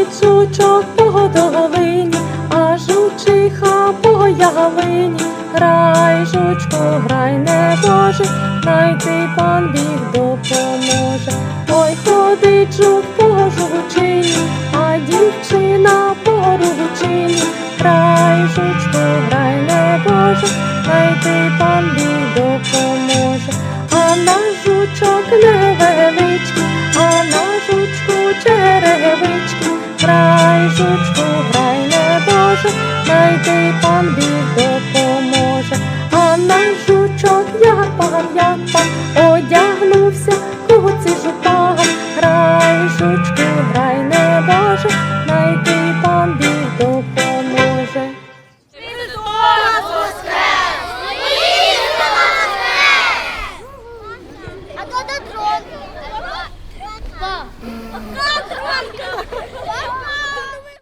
Жучок по долині, а жучиха по ялині. Грай, жучку, грай, не боже, найти пан біг допоможе. Ой, ходить жук по жучині, а дівчина по ручині. Грай, жучку, грай, не боже, найти пан біг допоможе. А наш жучок невеличкий, а на жучку черевички, грайчичку, грай не дуже, найди пан біг допоможе. А на жучок я пан, я пан одягнувся, куці жупан.